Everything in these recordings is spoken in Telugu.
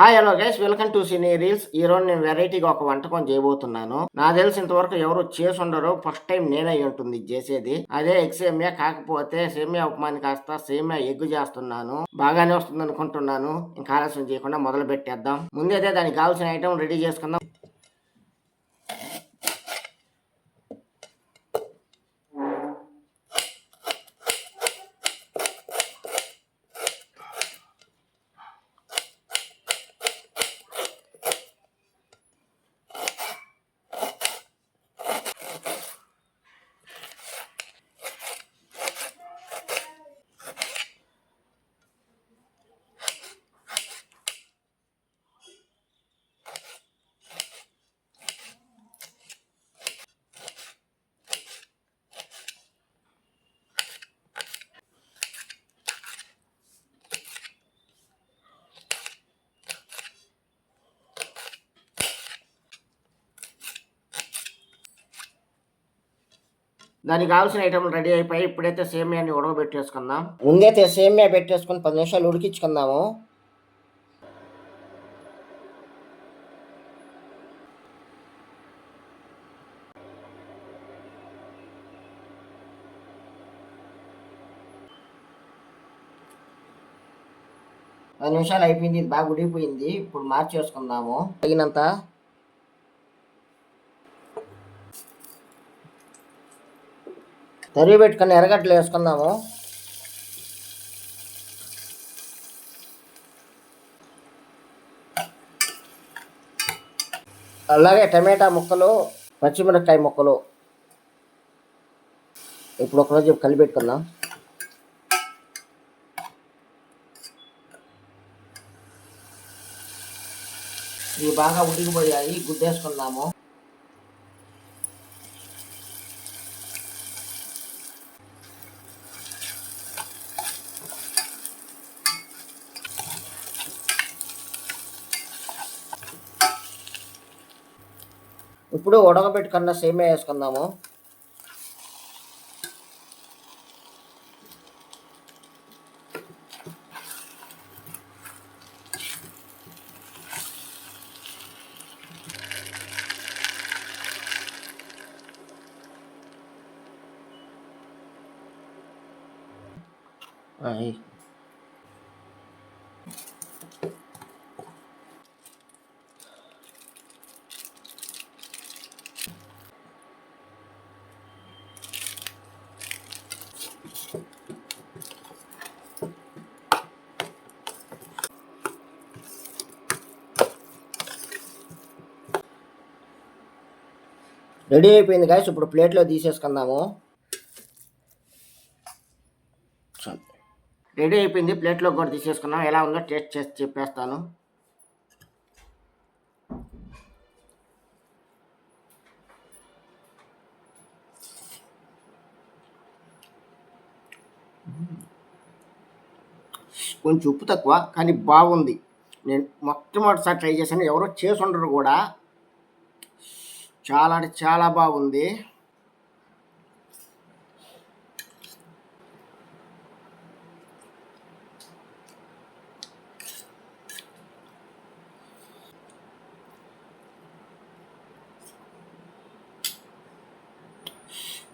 Hi hello guys welcome to cine reels ఈ రోజు నేను వెరైటీగా ఒక వంటకం చేయబోతున్నాను. నా తెలిసి ఇంతవరకు ఎవరు చేసి ఉండరు. ఫస్ట్ టైం నేనే ఉంటుంది చేసేది. అదే ఎగ్ సేమియా కాకపోతే సేమియా ఉప్మాని కాస్త సేమియా ఎగ్గు చేస్తున్నాను. బాగానే వస్తుంది అనుకుంటున్నాను ఇంకా ఆలస్యం చేయకుండా మొదలు పెట్టేద్దాం ముందైతే దానికి కావాల్సిన ఐటమ్ రెడీ చేసుకుందాం. దానికి కావాల్సిన ఐటమ్లు రెడీ అయిపోయి ఇప్పుడైతే సేమియాని ఉడకబెట్టేసుకుందాం ముందైతే సేమియా పెట్టేసుకుని పది నిమిషాలు ఉడికించుకుందాము. పది నిమిషాలు అయిపోయింది బాగా ఉడికిపోయింది. ఇప్పుడు మార్చేసుకుందాము. తగినంత తరిగి పెట్టుకుని ఎరగట్లు వేసుకుందాము. అలాగే టమాటా ముక్కలు పచ్చిమిరపకాయ ముక్కలు. ఇప్పుడు ఒకరోజు కలిపెట్టుకుందాం ఇవి బాగా ఉడికిపోయాయి గుద్దేసుకుందాము ఇప్పుడు ఉడకబెట్టుకున్న సేమే వేసుకుందాము అయ్. రెడీ అయిపోయింది గాయస్ ఇప్పుడు ప్లేట్లో తీసేసుకుందాము. రెడీ అయిపోయింది ప్లేట్లో కూడా తీసేసుకున్నాం. ఎలా ఉందో టేస్ట్ చేసి చెప్పేస్తాను. కొంచెం ఉప్పు తక్కువ కానీ బాగుంది. నేను మొట్టమొదటిసారి ట్రై చేశాను. ఎవరో చేసి ఉండరు కూడా. చాలా అంటే చాలా బాగుంది.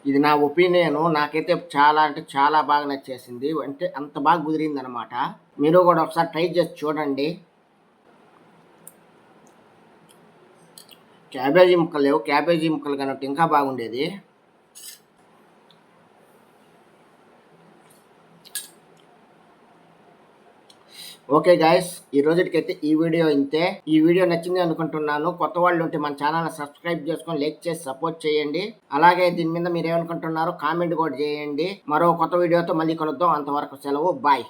ఇది నా ఒపీనియన్ నాకైతే చాలా అంటే చాలా బాగా నచ్చేసింది. అంటే అంత బాగా కుదిరింది అనమాట మీరు కూడా ఒకసారి ట్రై చేసి చూడండి. క్యాబేజీ ముక్కలు లేవు. క్యాబేజీ ముక్కలు కనుక ఇంకా బాగుండేది. ఓకే గాయస్ ఈ రోజుకైతే ఈ వీడియో ఇంతే. ఈ వీడియో నచ్చింది అనుకుంటున్నాను. కొత్త వాళ్ళు ఉంటే మన ఛానల్ సబ్స్క్రైబ్ చేసుకొని లైక్ చేసి సపోర్ట్ చేయండి. అలాగే దీని మీద మీరు ఏమనుకుంటున్నారో కామెంట్ కూడా చేయండి. మరో కొత్త వీడియోతో మళ్ళీ కలుద్దాం. అంతవరకు సెలవు. బాయ్